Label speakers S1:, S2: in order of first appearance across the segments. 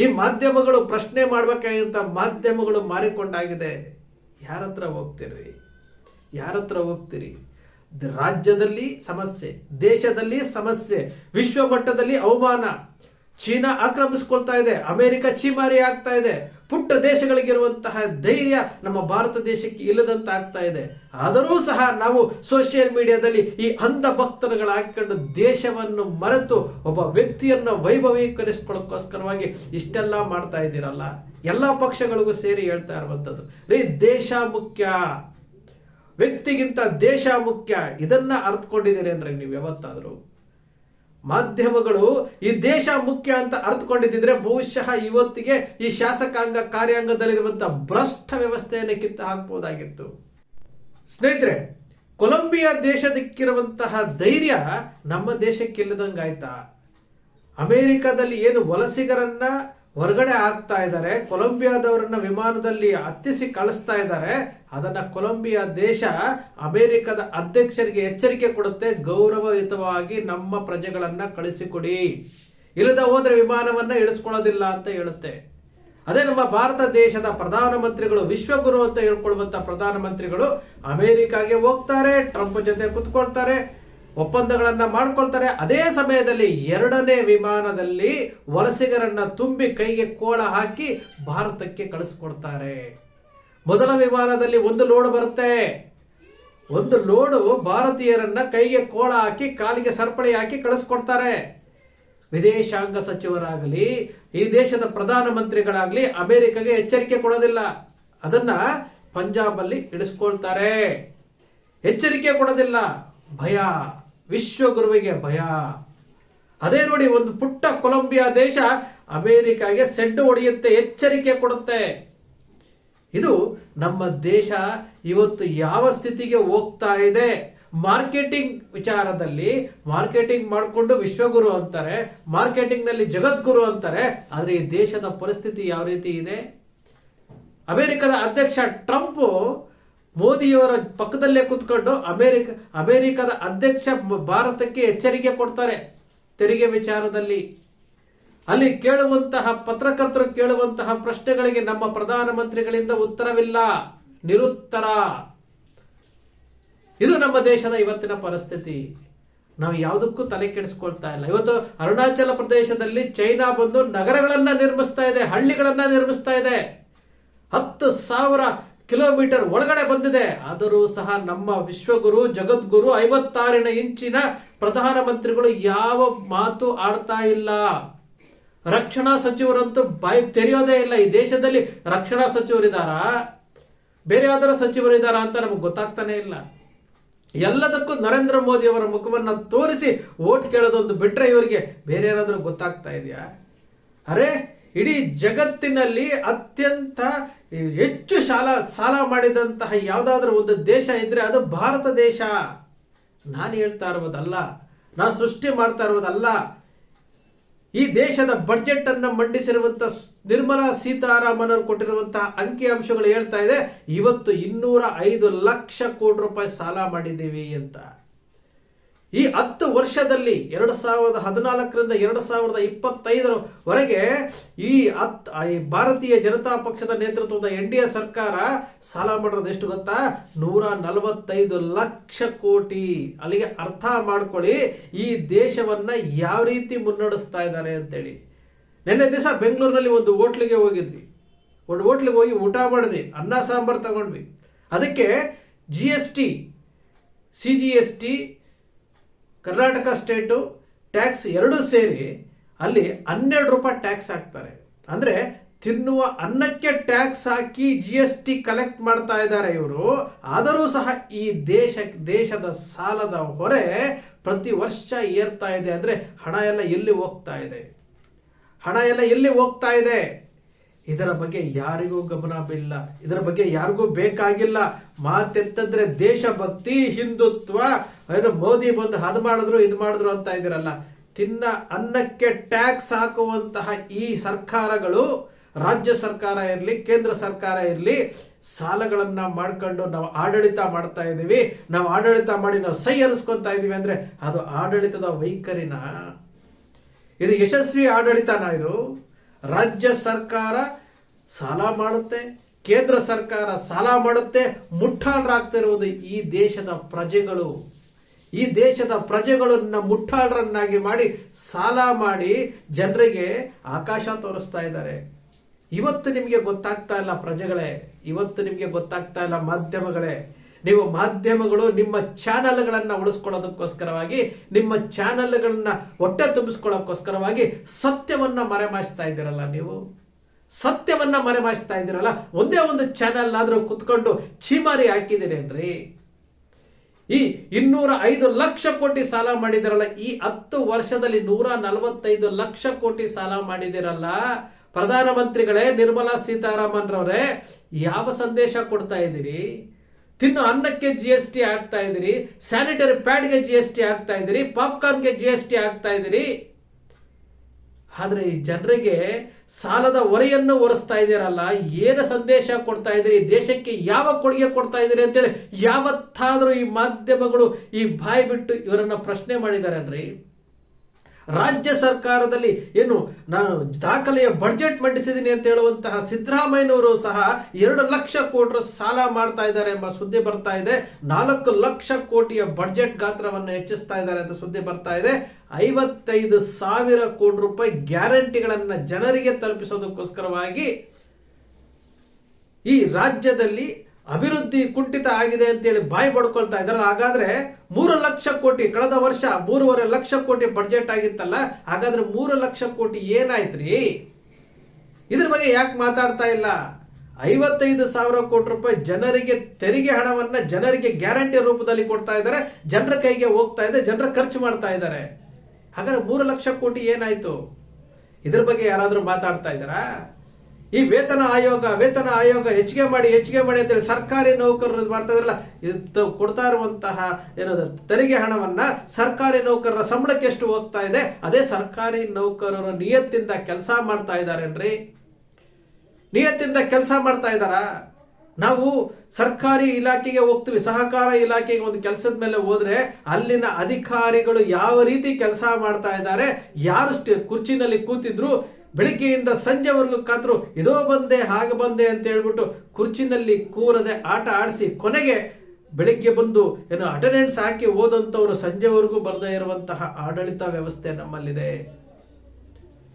S1: ಈ ಮಾಧ್ಯಮಗಳು ಪ್ರಶ್ನೆ ಮಾಡ್ಬೇಕಾಗಿಂತ ಮಾಧ್ಯಮಗಳು ಮಾರಿಕೊಂಡಾಗಿದೆ. ಯಾರ ಹತ್ರ ಹೋಗ್ತೀರಿ? ಯಾರ ಹತ್ರ ಹೋಗ್ತೀರಿ ರಾಜ್ಯದಲ್ಲಿ ಸಮಸ್ಯೆ, ದೇಶದಲ್ಲಿ ಸಮಸ್ಯೆ ವಿಶ್ವ ಮಟ್ಟದಲ್ಲಿ ಅವಮಾನ. ಚೀನಾ ಆಕ್ರಮಿಸ್ಕೊಳ್ತಾ ಇದೆ, ಅಮೆರಿಕ ಚೀಮಾರಿ ಆಗ್ತಾ ಇದೆ. ಪುಟ್ಟ ದೇಶಗಳಿಗಿರುವಂತಹ ಧೈರ್ಯ ನಮ್ಮ ಭಾರತ ದೇಶಕ್ಕೆ ಇಲ್ಲದಂತ ಆಗ್ತಾ ಇದೆ. ಆದರೂ ಸಹ ನಾವು ಸೋಷಿಯಲ್ ಮೀಡಿಯಾದಲ್ಲಿ ಈ ಅಂಧ ಭಕ್ತರುಗಳ ಹಾಕೊಂಡು ದೇಶವನ್ನು ಮರೆತು ಒಬ್ಬ ವ್ಯಕ್ತಿಯನ್ನು ವೈಭವೀಕರಿಸ್ಕೊಳ್ಳೋಕ್ಕೋಸ್ಕರವಾಗಿ ಇಷ್ಟೆಲ್ಲ ಮಾಡ್ತಾ ಇದ್ದೀರಲ್ಲ? ಎಲ್ಲ ಪಕ್ಷಗಳಿಗೂ ಸೇರಿ ಹೇಳ್ತಾ ಇರುವಂಥದ್ದು, ರೀ ದೇಶ ಮುಖ್ಯ ವ್ಯಕ್ತಿಗಿಂತ ದೇಶ ಮುಖ್ಯ ಇದನ್ನ ಅರ್ಥಕೊಂಡಿದ್ದೀರೇನ್ರಿ ನೀವು ಯಾವತ್ತಾದರೂ? ಮಾಧ್ಯಮಗಳು ಈ ದೇಶ ಮುಖ್ಯ ಅಂತ ಅರ್ಥಕೊಂಡಿದ್ದಿದ್ರೆ ಬಹುಶಃ ಇವತ್ತಿಗೆ ಈ ಶಾಸಕಾಂಗ ಕಾರ್ಯಾಂಗದಲ್ಲಿರುವಂತಹ ಭ್ರಷ್ಟ ವ್ಯವಸ್ಥೆಯನ್ನು ಕಿತ್ತು ಹಾಕ್ಬೋದಾಗಿತ್ತು. ಸ್ನೇಹಿತರೆ, ಕೊಲಂಬಿಯಾ ದೇಶದಕ್ಕಿರುವಂತಹ ಧೈರ್ಯ ನಮ್ಮ ದೇಶಕ್ಕಿಲ್ಲದಂಗಾಯ್ತಾ? ಅಮೆರಿಕದಲ್ಲಿ ಏನು ವಲಸಿಗರನ್ನ ಹೊರಗಡೆ ಆಗ್ತಾ ಇದ್ದಾರೆ. ಕೊಲಂಬಿಯಾದವರನ್ನ ವಿಮಾನದಲ್ಲಿ ಹತ್ತಿಸಿ ಕಳಿಸ್ತಾ ಇದ್ದಾರೆ. ಅದನ್ನ ಕೊಲಂಬಿಯಾ ದೇಶ ಅಮೆರಿಕದ ಅಧ್ಯಕ್ಷರಿಗೆ ಎಚ್ಚರಿಕೆ ಕೊಡುತ್ತೆ. ಗೌರವಯುತವಾಗಿ ನಮ್ಮ ಪ್ರಜೆಗಳನ್ನ ಕಳಿಸಿಕೊಡಿ. ಇಲ್ಲದ ಹೋದ್ರೆ ವಿಮಾನವನ್ನ ಇಳಿಸ್ಕೊಳ್ಳೋದಿಲ್ಲ ಅಂತ ಹೇಳುತ್ತೆ. ಅದೇ ನಮ್ಮ ಭಾರತ ದೇಶದ ಪ್ರಧಾನಮಂತ್ರಿಗಳು, ವಿಶ್ವಗುರು ಅಂತ ಹೇಳ್ಕೊಳ್ಳುವಂತ ಪ್ರಧಾನಮಂತ್ರಿಗಳು ಅಮೆರಿಕಾಗೆ ಹೋಗ್ತಾರೆ, ಟ್ರಂಪ್ ಜೊತೆ ಕುತ್ಕೊಳ್ತಾರೆ. ಒಪ್ಪಂದಗಳನ್ನ ಮಾಡ್ಕೊಳ್ತಾರೆ. ಅದೇ ಸಮಯದಲ್ಲಿ ಎರಡನೇ ವಿಮಾನದಲ್ಲಿ ವಲಸಿಗರನ್ನ ತುಂಬಿ ಕೈಗೆ ಕೋಳ ಹಾಕಿ ಭಾರತಕ್ಕೆ ಕಳಿಸ್ಕೊಡ್ತಾರೆ. ಮೊದಲ ವಿಮಾನದಲ್ಲಿ ಒಂದು ಲೋಡ್ ಬರುತ್ತೆ. ಒಂದು ಲೋಡು ಭಾರತೀಯರನ್ನ ಕೈಗೆ ಕೋಳ ಹಾಕಿ ಕಾಲಿಗೆ ಸರಪಳಿ ಹಾಕಿ ಕಳಿಸ್ಕೊಡ್ತಾರೆ. ವಿದೇಶಾಂಗ ಸಚಿವರಾಗಲಿ, ಈ ದೇಶದ ಪ್ರಧಾನಮಂತ್ರಿಗಳಾಗಲಿ ಅಮೆರಿಕಗೆ ಎಚ್ಚರಿಕೆ ಕೊಡೋದಿಲ್ಲ. ಅದನ್ನ ಪಂಜಾಬ್ ಅಲ್ಲಿ ಇಳಿಸ್ಕೊಳ್ತಾರೆ ಎಚ್ಚರಿಕೆ ಕೊಡೋದಿಲ್ಲ. ಭಯ. ವಿಶ್ವಗುರುವಿಗೆ ಭಯ. ಅದೇ ನೋಡಿ ಒಂದು ಪುಟ್ಟ ಕೊಲಂಬಿಯಾ ದೇಶ ಅಮೆರಿಕಾಗೆ ಸೆಡ್ಡು ಹೊಡೆಯುತ್ತೆ, ಎಚ್ಚರಿಕೆ ಕೊಡುತ್ತೆ. ಇದು ನಮ್ಮ ದೇಶ ಇವತ್ತು ಯಾವ ಸ್ಥಿತಿಗೆ ಹೋಗ್ತಾ ಇದೆ? ಮಾರ್ಕೆಟಿಂಗ್ ವಿಚಾರದಲ್ಲಿ, ಮಾರ್ಕೆಟಿಂಗ್ ಮಾಡಿಕೊಂಡು ವಿಶ್ವಗುರು ಅಂತಾರೆ ಮಾರ್ಕೆಟಿಂಗ್ನಲ್ಲಿ ಜಗದ್ಗುರು ಅಂತಾರೆ, ಆದರೆ ಈ ದೇಶದ ಪರಿಸ್ಥಿತಿ ಯಾವ ರೀತಿ ಇದೆ? ಅಮೆರಿಕದ ಅಧ್ಯಕ್ಷ ಟ್ರಂಪ್ ಮೋದಿಯವರ ಪಕ್ಕದಲ್ಲೇ ಕುತ್ಕೊಂಡು ಅಮೆರಿಕ, ಅಮೆರಿಕದ ಅಧ್ಯಕ್ಷ ಭಾರತಕ್ಕೆ ಎಚ್ಚರಿಕೆ ಕೊಡ್ತಾರೆ. ತೆರಿಗೆ ವಿಚಾರದಲ್ಲಿ ಅಲ್ಲಿ ಕೇಳುವಂತಹ, ಪತ್ರಕರ್ತರು ಕೇಳುವಂತಹ ಪ್ರಶ್ನೆಗಳಿಗೆ ನಮ್ಮ ಪ್ರಧಾನಮಂತ್ರಿಗಳಿಂದ ಉತ್ತರವಿಲ್ಲ. ನಿರುತ್ತರ. ಇದು ನಮ್ಮ ದೇಶದ ಇವತ್ತಿನ ಪರಿಸ್ಥಿತಿ. ನಾವು ಯಾವುದಕ್ಕೂ ತಲೆ ಕೆಡಿಸ್ಕೊಳ್ತಾ ಇಲ್ಲ. ಇವತ್ತು ಅರುಣಾಚಲ ಪ್ರದೇಶದಲ್ಲಿ ಚೈನಾ ಬಂದು ನಗರಗಳನ್ನ ನಿರ್ಮಿಸ್ತಾ ಇದೆ, ಹಳ್ಳಿಗಳನ್ನ ನಿರ್ಮಿಸ್ತಾ ಇದೆ. ಹತ್ತು ಸಾವಿರ ಕಿಲೋಮೀಟರ್ ಒಳಗಡೆ ಬಂದಿದೆ. ಆದರೂ ಸಹ ನಮ್ಮ ವಿಶ್ವಗುರು, ಜಗದ್ಗುರು ಐವತ್ತಾರಿನ ಇಂಚಿನ ಪ್ರಧಾನಮಂತ್ರಿಗಳು ಯಾವ ಮಾತು ಆಡ್ತಾ ಇಲ್ಲ. ರಕ್ಷಣಾ ಸಚಿವರಂತೂ ಬಾಯಿ ತೆರೆಯೋದೇ ಇಲ್ಲ. ಈ ದೇಶದಲ್ಲಿ ರಕ್ಷಣಾ ಸಚಿವರಿದ್ದಾರಾ ಬೇರೆ ಯಾವ್ದಾರ ಸಚಿವರಿದ್ದಾರಾ ಅಂತ ನಮಗೆ ಗೊತ್ತಾಗ್ತಾನೆ ಇಲ್ಲ. ಎಲ್ಲದಕ್ಕೂ ನರೇಂದ್ರ ಮೋದಿ ಅವರ ಮುಖವನ್ನ ತೋರಿಸಿ ಓಟ್ ಕೇಳೋದೊಂದು ಬಿಟ್ರೆ ಇವರಿಗೆ ಬೇರೆ ಏನಾದರೂ ಗೊತ್ತಾಗ್ತಾ ಇದೆಯಾ? ಅರೆ ಇಡೀ ಜಗತ್ತಿನಲ್ಲಿ ಅತ್ಯಂತ ಹೆಚ್ಚು ಸಾಲ ಸಾಲ ಮಾಡಿದಂತಹ ಯಾವುದಾದ್ರೂ ಒಂದು ದೇಶ ಇದ್ರೆ ಅದು ಭಾರತ ದೇಶ. ನಾನು ಹೇಳ್ತಾ ಇರುವುದಲ್ಲ, ನಾನು ಸೃಷ್ಟಿ ಮಾಡ್ತಾ ಇರುವುದಲ್ಲ. ಈ ದೇಶದ ಬಡ್ಜೆಟ್ ಅನ್ನು ಮಂಡಿಸಿರುವಂತ ನಿರ್ಮಲಾ ಸೀತಾರಾಮನ್ ಅವರು ಕೊಟ್ಟಿರುವಂತಹ ಅಂಕಿಅಂಶಗಳು ಹೇಳ್ತಾ ಇದೆ, ಇವತ್ತು ಇನ್ನೂರ ಐದು ಲಕ್ಷ ಕೋಟಿ ರೂಪಾಯಿ ಸಾಲ ಮಾಡಿದ್ದೀವಿ ಅಂತ. ಈ ಹತ್ತು ವರ್ಷದಲ್ಲಿ ಎರಡು ಸಾವಿರದ ಹದಿನಾಲ್ಕರಿಂದ ಎರಡು ಸಾವಿರದ ಇಪ್ಪತ್ತೈದರವರೆಗೆ ಈ ಹತ್ ಈ ಭಾರತೀಯ ಜನತಾ ಪಕ್ಷದ ನೇತೃತ್ವದ ಎನ್ ಡಿ ಎ ಸರ್ಕಾರ ಸಾಲ ಮಾಡಿರೋದು ಎಷ್ಟು ಗೊತ್ತಾ? ನೂರ ನಲವತ್ತೈದು ಲಕ್ಷ ಕೋಟಿ. ಅಲ್ಲಿಗೆ ಅರ್ಥ ಮಾಡ್ಕೊಳ್ಳಿ, ಈ ದೇಶವನ್ನ ಯಾವ ರೀತಿ ಮುನ್ನಡೆಸ್ತಾ ಇದ್ದಾರೆ ಅಂತೇಳಿ. ನಿನ್ನೆ ದಿವಸ ಬೆಂಗಳೂರಿನಲ್ಲಿ ಒಂದು ಹೋಟ್ಲಿಗೆ ಹೋಗಿದ್ವಿ. ಒಂದು ಹೋಟ್ಲಿಗೆ ಹೋಗಿ ಊಟ ಮಾಡಿದ್ವಿ, ಅನ್ನ ಸಾಂಬಾರು ತಗೊಂಡ್ವಿ. ಅದಕ್ಕೆ G S T C G S T Karnataka state tax ಎರಡೂ ಸೇರಿ ಅಲ್ಲಿ ಹನ್ನೆರಡು ರೂಪಾಯಿ ಟ್ಯಾಕ್ಸ್ ಹಾಕ್ತಾರೆ. ಅಂದರೆ ತಿನ್ನುವ ಅನ್ನಕ್ಕೆ ಟ್ಯಾಕ್ಸ್ ಹಾಕಿ ಜಿ ಎಸ್ ಟಿ ಕಲೆಕ್ಟ್ ಮಾಡ್ತಾ ಇದ್ದಾರೆ ಇವರು. ಆದರೂ ಸಹ ಈ ದೇಶ, ದೇಶದ ಸಾಲದ ಹೊರೆ ಪ್ರತಿ ವರ್ಷ ಏರ್ತಾ ಇದೆ. ಅಂದರೆ ಹಣ ಎಲ್ಲ ಎಲ್ಲಿ ಹೋಗ್ತಾ ಇದೆ? ಹಣ ಎಲ್ಲ ಎಲ್ಲಿ ಹೋಗ್ತಾ ಇದೆ? ಇದರ ಬಗ್ಗೆ ಯಾರಿಗೂ ಗಮನ ಬಿಲ್ಲ ಇದರ ಬಗ್ಗೆ ಯಾರಿಗೂ ಬೇಕಾಗಿಲ್ಲ. ಮಾತೆತ್ತಂದ್ರೆ ದೇಶಭಕ್ತಿ ಹಿಂದುತ್ವ. ಏನು ಮೋದಿ ಬಂದು ಅದು ಮಾಡಿದ್ರು, ಇದು ಮಾಡಿದ್ರು ಅಂತ ಇದಿರಲ್ಲ ತಿನ್ನ ಅನ್ನಕ್ಕೆ ಟ್ಯಾಕ್ಸ್ ಹಾಕುವಂತಹ ಈ ಸರ್ಕಾರಗಳು, ರಾಜ್ಯ ಸರ್ಕಾರ ಇರಲಿ, ಕೇಂದ್ರ ಸರ್ಕಾರ ಇರಲಿ, ಸಾಲಗಳನ್ನು ಮಾಡ್ಕೊಂಡು ನಾವು ಆಡಳಿತ ಮಾಡ್ತಾ ಇದ್ದೀವಿ. ನಾವು ಆಡಳಿತ ಮಾಡಿ ನಾವು ಸೈ ಅನಿಸ್ಕೊತಾ ಇದೀವಿ ಅಂದ್ರೆ ಅದು ಆಡಳಿತದ ವೈಖರಿನ? ಇದು ಯಶಸ್ವಿ ಆಡಳಿತನ ಇದು? ರಾಜ್ಯ ಸರ್ಕಾರ ಸಾಲ ಮಾಡುತ್ತೆ, ಕೇಂದ್ರ ಸರ್ಕಾರ ಸಾಲ ಮಾಡುತ್ತೆ, ಮುಟ್ಟಾಳರಾಗ್ತಿರುವುದು ಈ ದೇಶದ ಪ್ರಜೆಗಳು. ಈ ದೇಶದ ಪ್ರಜೆಗಳನ್ನ ಮುಟ್ಟಾಳರನ್ನಾಗಿ ಮಾಡಿ ಸಾಲ ಮಾಡಿ ಜನರಿಗೆ ಆಕಾಶ ತೋರಿಸ್ತಾ ಇದ್ದಾರೆ. ಇವತ್ತು ನಿಮಗೆ ಗೊತ್ತಾಗ್ತಾ ಇಲ್ಲ ಪ್ರಜೆಗಳೇ, ಇವತ್ತು ನಿಮಗೆ ಗೊತ್ತಾಗ್ತಾ ಇಲ್ಲ ಮಾಧ್ಯಮಗಳೇ. ನೀವು ಮಾಧ್ಯಮಗಳು ನಿಮ್ಮ ಚಾನಲ್ಗಳನ್ನು ಉಳಿಸ್ಕೊಳ್ಳೋದಕ್ಕೋಸ್ಕರವಾಗಿ, ನಿಮ್ಮ ಚಾನಲ್ಗಳನ್ನು ಹೊಟ್ಟೆ ತುಂಬಿಸ್ಕೊಳ್ಳೋಕ್ಕೋಸ್ಕರವಾಗಿ ಸತ್ಯವನ್ನ ಮರೆಮಾಚ್ತಾ ಇದ್ದೀರಲ್ಲ ನೀವು? ಸತ್ಯವನ್ನ ಮರೆಮಾಚ್ತಾ ಇದ್ದೀರಲ್ಲ, ಒಂದೇ ಒಂದು ಚಾನಲ್ ಆದರೂ ಕುತ್ಕೊಂಡು ಚೀಮಾರಿ ಹಾಕಿದ್ದೀರೇನ್ರಿ ಈ ಇನ್ನೂರ ಐದು ಲಕ್ಷ ಕೋಟಿ ಸಾಲ ಮಾಡಿದಿರಲ್ಲ ಈ ಹತ್ತು ವರ್ಷದಲ್ಲಿ ನೂರ ನಲವತ್ತೈದು ಲಕ್ಷ ಕೋಟಿ ಸಾಲ ಮಾಡಿದಿರಲ್ಲ ಪ್ರಧಾನಮಂತ್ರಿಗಳೇ, ನಿರ್ಮಲಾ ಸೀತಾರಾಮನ್ ರವರೇ, ಯಾವ ಸಂದೇಶ ಕೊಡ್ತಾ ಇದ್ದೀರಿ? ತಿನ್ನು ಅನ್ನಕ್ಕೆ ಜಿ ಎಸ್ ಟಿ ಆಗ್ತಾ ಇದ್ದೀರಿ ಸ್ಯಾನಿಟರಿ ಪ್ಯಾಡ್ಗೆ ಜಿ ಎಸ್ ಟಿ ಆಗ್ತಾ ಇದ್ದೀರಿ ಪಾಪ್ಕಾರ್ನ್ಗೆ ಜಿ ಎಸ್ ಟಿ ಆಗ್ತಾ ಇದ್ದೀರಿ. ಆದ್ರೆ ಈ ಜನರಿಗೆ ಸಾಲದ ಹೊರೆಯನ್ನು ಹೊರಿಸ್ತಾ ಇದ್ದೀರಲ್ಲ, ಏನು ಸಂದೇಶ ಕೊಡ್ತಾ ಇದ್ದೀರಿ ದೇಶಕ್ಕೆ ಯಾವ ಕೊಡುಗೆ ಕೊಡ್ತಾ ಇದ್ದೀರಿ ಅಂತೇಳಿ ಯಾವತ್ತಾದರೂ ಈ ಮಾಧ್ಯಮಗಳು ಈ ಬಾಯಿ ಬಿಟ್ಟು ಇವರನ್ನು ಪ್ರಶ್ನೆ ಮಾಡಿದಾರನ್ರಿ? ರಾಜ್ಯ ಸರ್ಕಾರದಲ್ಲಿ ಏನು ನಾನು ದಾಖಲೆಯ ಬಡ್ಜೆಟ್ ಮಂಡಿಸಿದ್ದೀನಿ ಅಂತ ಹೇಳುವಂತಹ ಸಿದ್ದರಾಮಯ್ಯನವರು ಸಹ ಎರಡು ಲಕ್ಷ ಕೋಟಿ ಸಾಲ ಮಾಡ್ತಾ ಇದ್ದಾರೆ ಎಂಬ ಸುದ್ದಿ ಬರ್ತಾ ಇದೆ. ನಾಲ್ಕು ಲಕ್ಷ ಕೋಟಿಯ ಬಡ್ಜೆಟ್ ಗಾತ್ರವನ್ನು ಹೆಚ್ಚಿಸ್ತಾ ಇದ್ದಾರೆ ಅಂತ ಸುದ್ದಿ ಬರ್ತಾ ಇದೆ. ಐವತ್ತೈದು ಸಾವಿರ ಕೋಟಿ ರೂಪಾಯಿ ಗ್ಯಾರಂಟಿಗಳನ್ನು ಜನರಿಗೆ ತಲುಪಿಸೋದಕ್ಕೋಸ್ಕರವಾಗಿ ಈ ರಾಜ್ಯದಲ್ಲಿ ಅಭಿವೃದ್ಧಿ ಕುಂಠಿತ ಆಗಿದೆ ಅಂತೇಳಿ ಬಾಯಿ ಪಡ್ಕೊಳ್ತಾ ಇದ್ದಾರೆ ಹಾಗಾದ್ರೆ ಮೂರು ಲಕ್ಷ ಕೋಟಿ, ಕಳೆದ ವರ್ಷ ಮೂರುವರೆ ಲಕ್ಷ ಕೋಟಿ ಬಡ್ಜೆಟ್ ಆಗಿತ್ತಲ್ಲ, ಹಾಗಾದ್ರೆ ಮೂರು ಲಕ್ಷ ಕೋಟಿ ಏನಾಯ್ತ್ರಿ? ಇದ್ರ ಬಗ್ಗೆ ಯಾಕೆ ಮಾತಾಡ್ತಾ ಇಲ್ಲ? ಐವತ್ತೈದು ಸಾವಿರ ಕೋಟಿ ರೂಪಾಯಿ ಜನರಿಗೆ ತೆರಿಗೆ ಹಣವನ್ನ ಜನರಿಗೆ ಗ್ಯಾರಂಟಿ ರೂಪದಲ್ಲಿ ಕೊಡ್ತಾ ಇದ್ದಾರೆ, ಜನರ ಕೈಗೆ ಹೋಗ್ತಾ ಇದೆ, ಜನರ ಖರ್ಚು ಮಾಡ್ತಾ ಇದ್ದಾರೆ. ಹಾಗಾದ್ರೆ ಮೂರು ಲಕ್ಷ ಕೋಟಿ ಏನಾಯ್ತು? ಇದ್ರ ಬಗ್ಗೆ ಯಾರಾದರೂ ಮಾತಾಡ್ತಾ ಇದ್ದಾರಾ? ಈ ವೇತನ ಆಯೋಗ ವೇತನ ಆಯೋಗ ಹೆಚ್ಚಿಗೆ ಮಾಡಿ ಹೆಚ್ಚಿಗೆ ಮಾಡಿ ಅಂತೇಳಿ ಸರ್ಕಾರಿ ನೌಕರರು ಮಾಡ್ತಾ ಇದ್ರಲ್ಲ ಇದು ಕೊಡ್ತಾ ಇರುವಂತಹ ಏನದು ತೆರಿಗೆ ಹಣವನ್ನ ಸರ್ಕಾರಿ ನೌಕರರ ಸಂಬಳಕ್ಕೆ ಎಷ್ಟು ಹೋಗ್ತಾ ಇದೆ, ಅದೇ ಸರ್ಕಾರಿ ನೌಕರರ ನಿಯತ್ತಿಂದ ಕೆಲಸ ಮಾಡ್ತಾ ಇದ್ದಾರೇನ್ರಿ? ನಿಯತ್ತಿಂದ ಕೆಲಸ ಮಾಡ್ತಾ ಇದ್ದಾರಾ? ನಾವು ಸರ್ಕಾರಿ ಇಲಾಖೆಗೆ ಹೋಗ್ತೀವಿ, ಸಹಕಾರ ಇಲಾಖೆಗೆ ಒಂದು ಕೆಲಸದ ಮೇಲೆ ಹೋದ್ರೆ ಅಲ್ಲಿನ ಅಧಿಕಾರಿಗಳು ಯಾವ ರೀತಿ ಕೆಲಸ ಮಾಡ್ತಾ ಇದ್ದಾರೆ, ಯಾರು ಕುರ್ಚಿನಲ್ಲಿ ಕೂತಿದ್ರು ಬೆಳಿಗ್ಗೆಯಿಂದ ಸಂಜೆವರೆಗೂ ಕಾತ್ರು, ಇದೋ ಬಂದೆ, ಹಾಗೆ ಬಂದೆ ಅಂತ ಹೇಳ್ಬಿಟ್ಟು ಕುರ್ಚಿನಲ್ಲಿ ಕೂರದೆ ಆಟ ಆಡಿಸಿ ಕೊನೆಗೆ ಬೆಳಿಗ್ಗೆ ಬಂದು ಏನು ಅಟೆಂಡೆನ್ಸ್ ಹಾಕಿ ಓದಂಥವ್ರು ಸಂಜೆವರೆಗೂ ಬರದೇ ಇರುವಂತಹ ಆಡಳಿತ ವ್ಯವಸ್ಥೆ ನಮ್ಮಲ್ಲಿದೆ.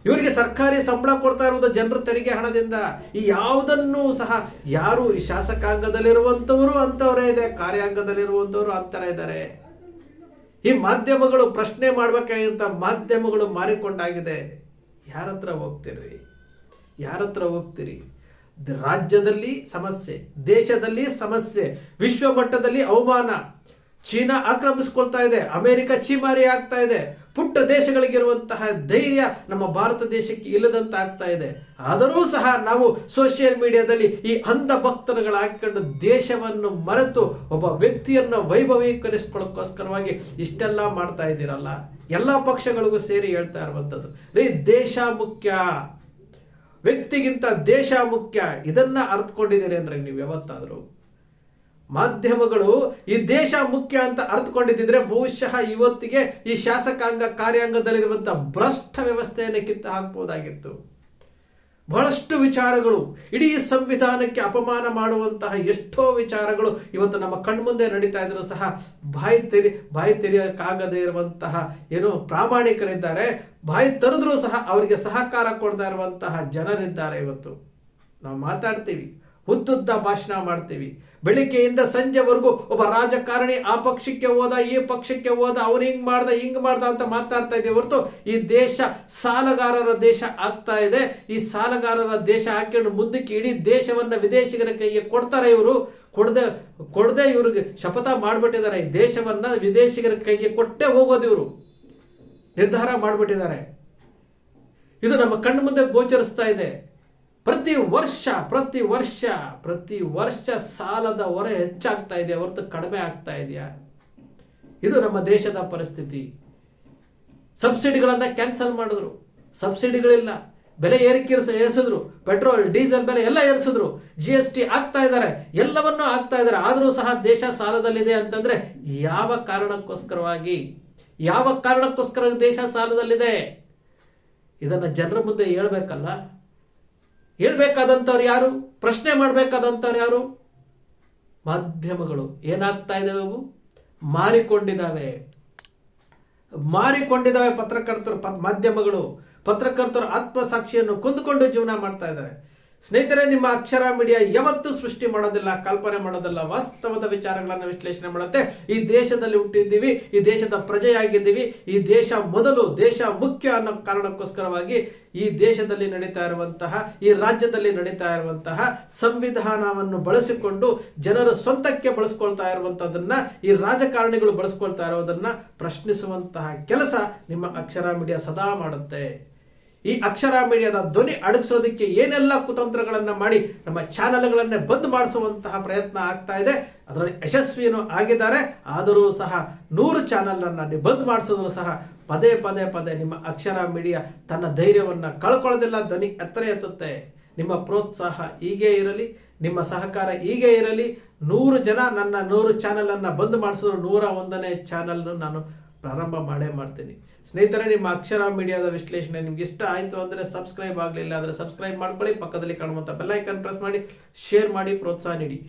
S1: ಇವರಿಗೆ ಸರ್ಕಾರಿ ಸಂಬಳ ಕೊಡ್ತಾ ಇರುವುದು ಜನರ ತೆರಿಗೆ ಹಣದಿಂದ. ಈ ಯಾವುದನ್ನು ಸಹ ಯಾರು ಈ ಶಾಸಕಾಂಗದಲ್ಲಿರುವಂಥವರು ಅಂತವರೇ ಇದೆ, ಕಾರ್ಯಾಂಗದಲ್ಲಿರುವಂಥವರು ಅಂತರ ಇದ್ದಾರೆ. ಈ ಮಾಧ್ಯಮಗಳು ಪ್ರಶ್ನೆ ಮಾಡ್ಬೇಕಾಗಿಂತ ಮಾಧ್ಯಮಗಳು ಮಾರಿಕೊಂಡಾಗಿದೆ. ಯಾರ ಹತ್ರ ಹೋಗ್ತೀರಿ? ಯಾರ ಹತ್ರ ಹೋಗ್ತೀರಿ ರಾಜ್ಯದಲ್ಲಿ ಸಮಸ್ಯೆ, ದೇಶದಲ್ಲಿ ಸಮಸ್ಯೆ, ವಿಶ್ವ ಮಟ್ಟದಲ್ಲಿ ಅವಮಾನ. ಚೀನಾ ಆಕ್ರಮಿಸ್ಕೊಳ್ತಾ ಇದೆ, ಅಮೆರಿಕ ಚೀಮಾರಿ ಆಗ್ತಾ ಇದೆ. ಪುಟ್ಟ ದೇಶಗಳಿಗಿರುವಂತಹ ಧೈರ್ಯ ನಮ್ಮ ಭಾರತ ದೇಶಕ್ಕೆ ಇಲ್ಲದಂತ ಆಗ್ತಾ ಇದೆ. ಆದರೂ ಸಹ ನಾವು ಸೋಷಿಯಲ್ ಮೀಡಿಯಾದಲ್ಲಿ ಈ ಅಂಧ ಭಕ್ತರುಗಳ ಹಾಕಿಕೊಂಡು ದೇಶವನ್ನು ಮರೆತು ಒಬ್ಬ ವ್ಯಕ್ತಿಯನ್ನು ವೈಭವೀಕರಿಸ್ಕೊಳ್ಳೋಕ್ಕೋಸ್ಕರವಾಗಿ ಇಷ್ಟೆಲ್ಲ ಮಾಡ್ತಾ ಇದ್ದೀರಲ್ಲ? ಎಲ್ಲ ಪಕ್ಷಗಳಿಗೂ ಸೇರಿ ಹೇಳ್ತಾ ಇರುವಂಥದ್ದು. ರೀ, ದೇಶ ಮುಖ್ಯ. ವ್ಯಕ್ತಿಗಿಂತ ದೇಶ ಮುಖ್ಯ. ಇದನ್ನ ಅರ್ಥಕೊಂಡಿದ್ದೀರೇನ್ರಿ ನೀವು ಯಾವತ್ತಾದರೂ? ಮಾಧ್ಯಮಗಳು ಈ ದೇಶ ಮುಖ್ಯ ಅಂತ ಅರ್ಥಕೊಂಡಿದ್ದಿದ್ರೆ ಬಹುಶಃ ಇವತ್ತಿಗೆ ಈ ಶಾಸಕಾಂಗ ಕಾರ್ಯಾಂಗದಲ್ಲಿರುವಂತಹ ಭ್ರಷ್ಟ ವ್ಯವಸ್ಥೆಯನ್ನು ಕಿತ್ತು ಹಾಕ್ಬೋದಾಗಿತ್ತು ಬಹಳಷ್ಟು ವಿಚಾರಗಳು, ಇಡೀ ಸಂವಿಧಾನಕ್ಕೆ ಅಪಮಾನ ಮಾಡುವಂತಹ ಎಷ್ಟೋ ವಿಚಾರಗಳು ಇವತ್ತು ನಮ್ಮ ಕಣ್ಮುಂದೆ ನಡೀತಾ ಇದ್ರು ಸಹ ಬಾಯಿ ತೆರಿ, ಬಾಯಿ ತೆರೆಯೋಕ್ಕಾಗದೇ ಇರುವಂತಹ ಏನು ಪ್ರಾಮಾಣಿಕರಿದ್ದಾರೆ. ಬಾಯಿ ತೆರೆದ್ರೂ ಸಹ ಅವರಿಗೆ ಸಹಕಾರ ಕೊಡ್ತಾ ಇರುವಂತಹ ಜನರಿದ್ದಾರೆ ಇವತ್ತು. ನಾವು ಮಾತಾಡ್ತೀವಿ ಹುದ್ದುದ್ದ ಭಾಷಣ ಮಾಡ್ತೀವಿ. ಬೆಳಿಗ್ಗೆಯಿಂದ ಸಂಜೆವರೆಗೂ ಒಬ್ಬ ರಾಜಕಾರಣಿ ಆ ಪಕ್ಷಕ್ಕೆ ಹೋದ, ಈ ಪಕ್ಷಕ್ಕೆ ಹೋದ, ಅವನು ಹಿಂಗೆ ಮಾಡ್ದ ಹಿಂಗೆ ಮಾಡ್ದ ಅಂತ ಮಾತಾಡ್ತಾ ಇದೆ ಹೊರತು ಈ ದೇಶ ಸಾಲಗಾರರ ದೇಶ ಆಗ್ತಾ ಇದೆ. ಈ ಸಾಲಗಾರರ ದೇಶ ಹಾಕೊಂಡು ಮುಂದಕ್ಕೆ ಇಡೀ ದೇಶವನ್ನ ವಿದೇಶಿಗರ ಕೈಗೆ ಕೊಡ್ತಾರೆ ಇವರು. ಕೊಡದೆ ಕೊಡದೆ ಇವ್ರಿಗೆ ಶಪಥ ಮಾಡಿಬಿಟ್ಟಿದ್ದಾರೆ. ಈ ದೇಶವನ್ನ ವಿದೇಶಿಗರ ಕೈಗೆ ಕೊಟ್ಟೆ ಹೋಗೋದು ಇವರು. ನಿರ್ಧಾರ ಮಾಡಿಬಿಟ್ಟಿದ್ದಾರೆ. ಇದು ನಮ್ಮ ಕಣ್ಣು ಮುಂದೆ ಗೋಚರಿಸ್ತಾ ಇದೆ. ಪ್ರತಿ ವರ್ಷ ಪ್ರತಿ ವರ್ಷ ಪ್ರತಿ ವರ್ಷ ಸಾಲದ ಹೊರೆ ಹೆಚ್ಚಾಗ್ತಾ ಇದೆಯಾ? ಹೊರತು ಕಡಿಮೆ ಆಗ್ತಾ ಇದೆಯಾ? ಇದು ನಮ್ಮ ದೇಶದ ಪರಿಸ್ಥಿತಿ. ಸಬ್ಸಿಡಿಗಳನ್ನು ಕ್ಯಾನ್ಸಲ್ ಮಾಡಿದ್ರು. ಸಬ್ಸಿಡಿಗಳಿಲ್ಲ. ಬೆಲೆ ಏರಿಕೆ ಏರಿಸಿದ್ರು. ಪೆಟ್ರೋಲ್, ಡೀಸೆಲ್ ಬೆಲೆ ಎಲ್ಲ ಏರಿಸಿದ್ರು. ಜಿ ಎಸ್ ಟಿ ಆಗ್ತಾ ಇದ್ದಾರೆ. ಎಲ್ಲವನ್ನೂ ಆಗ್ತಾ ಇದ್ದಾರೆ. ಆದರೂ ಸಹ ದೇಶ ಸಾಲದಲ್ಲಿದೆ ಅಂತಂದ್ರೆ ಯಾವ ಕಾರಣಕ್ಕೋಸ್ಕರವಾಗಿ? ಯಾವ ಕಾರಣಕ್ಕೋಸ್ಕರ ದೇಶ ಸಾಲದಲ್ಲಿದೆ? ಇದನ್ನು ಜನರ ಮುಂದೆ ಹೇಳ್ಬೇಕಲ್ಲ. ಹೇಳ್ಬೇಕಾದಂಥವ್ರು ಯಾರು? ಪ್ರಶ್ನೆ ಮಾಡಬೇಕಾದಂಥವ್ರು ಯಾರು? ಮಾಧ್ಯಮಗಳು. ಏನಾಗ್ತಾ ಇದ್ದಾವೆ ಅವು? ಮಾರಿಕೊಂಡಿದ್ದಾವೆ. ಮಾರಿಕೊಂಡಿದ್ದಾವೆ ಪತ್ರಕರ್ತರು ಮಾಧ್ಯಮಗಳು. ಪತ್ರಕರ್ತರು ಆತ್ಮಸಾಕ್ಷಿಯನ್ನು ಕೊಂದುಕೊಂಡು ಜೀವನ ಮಾಡ್ತಾ ಇದ್ದಾರೆ. ಸ್ನೇಹಿತರೆ, ನಿಮ್ಮ ಅಕ್ಷರ ಮೀಡಿಯಾ ಯಾವತ್ತೂ ಸೃಷ್ಟಿ ಮಾಡೋದಿಲ್ಲ, ಕಲ್ಪನೆ ಮಾಡೋದಿಲ್ಲ, ವಾಸ್ತವದ ವಿಚಾರಗಳನ್ನು ವಿಶ್ಲೇಷಣೆ ಮಾಡುತ್ತೆ. ಈ ದೇಶದಲ್ಲಿ ಹುಟ್ಟಿದ್ದೀವಿ, ಈ ದೇಶದ ಪ್ರಜೆಯಾಗಿದ್ದೀವಿ, ಈ ದೇಶ ಮೊದಲು, ದೇಶ ಮುಖ್ಯ ಅನ್ನೋ ಕಾರಣಕ್ಕೋಸ್ಕರವಾಗಿ ಈ ದೇಶದಲ್ಲಿ ನಡೀತಾ ಇರುವಂತಹ, ಈ ರಾಜ್ಯದಲ್ಲಿ ನಡೀತಾ ಇರುವಂತಹ ಸಂವಿಧಾನವನ್ನು ಬಳಸಿಕೊಂಡು ಜನರು ಸ್ವಂತಕ್ಕೆ ಬಳಸ್ಕೊಳ್ತಾ ಇರುವಂತಹದನ್ನ, ಈ ರಾಜಕಾರಣಿಗಳು ಬಳಸ್ಕೊಳ್ತಾ ಇರೋದನ್ನ ಪ್ರಶ್ನಿಸುವಂತಹ ಕೆಲಸ ನಿಮ್ಮ ಅಕ್ಷರ ಮೀಡಿಯಾ ಸದಾ ಮಾಡುತ್ತೆ. ಈ ಅಕ್ಷರ ಮೀಡಿಯಾದ ಧ್ವನಿ ಅಡಗಿಸೋದಕ್ಕೆ ಏನೆಲ್ಲ ಕುತಂತ್ರಗಳನ್ನು ಮಾಡಿ ನಮ್ಮ ಚಾನೆಲ್ಗಳನ್ನೇ ಬಂದ್ ಮಾಡಿಸುವಂತಹ ಪ್ರಯತ್ನ ಆಗ್ತಾ ಇದೆ. ಅದರಲ್ಲಿ ಯಶಸ್ವಿಯೂ ಆಗಿದ್ದಾರೆ. ಆದರೂ ಸಹ ನೂರು ಚಾನೆಲ್ ಅನ್ನ ನೀವು ಬಂದ್ ಮಾಡಿಸೋದ್ರು ಸಹ ಪದೇ ಪದೇ ಪದೇ ನಿಮ್ಮ ಅಕ್ಷರ ಮೀಡಿಯಾ ತನ್ನ ಧೈರ್ಯವನ್ನ ಕಳ್ಕೊಳ್ಳೋದಿಲ್ಲ. ಧ್ವನಿ ಎತ್ತರ ಎತ್ತುತ್ತೆ. ನಿಮ್ಮ ಪ್ರೋತ್ಸಾಹ ಹೀಗೇ ಇರಲಿ, ನಿಮ್ಮ ಸಹಕಾರ ಹೀಗೇ ಇರಲಿ. ನೂರು ಜನ ನನ್ನ ನೂರು ಚಾನೆಲ್ ಅನ್ನ ಬಂದ್ ಮಾಡಿಸಿದ್ರು. ನೂರ ಒಂದನೇ ಚಾನೆಲ್ ನಾನು ಪ್ರಾರಂಭ ಮಾಡೇ ಮಾಡ್ತೀನಿ. ಸ್ನೇಹಿತರೆ, ನಿಮ್ಮ ಅಕ್ಷರ ಮೀಡಿಯಾದ ವಿಶ್ಲೇಷಣೆ ನಿಮ್ಗೆ ಇಷ್ಟ ಆಯಿತು ಅಂದರೆ ಸಬ್ಸ್ಕ್ರೈಬ್ ಆಗಲಿಲ್ಲ ಅಂದರೆ ಸಬ್ಸ್ಕ್ರೈಬ್ ಮಾಡ್ಕೊಳ್ಳಿ. ಪಕ್ಕದಲ್ಲಿ ಕಾಣುವಂಥ ಬೆಲ್ಲೈಕನ್ ಪ್ರೆಸ್ ಮಾಡಿ ಶೇರ್ ಮಾಡಿ, ಪ್ರೋತ್ಸಾಹ ನೀಡಿ.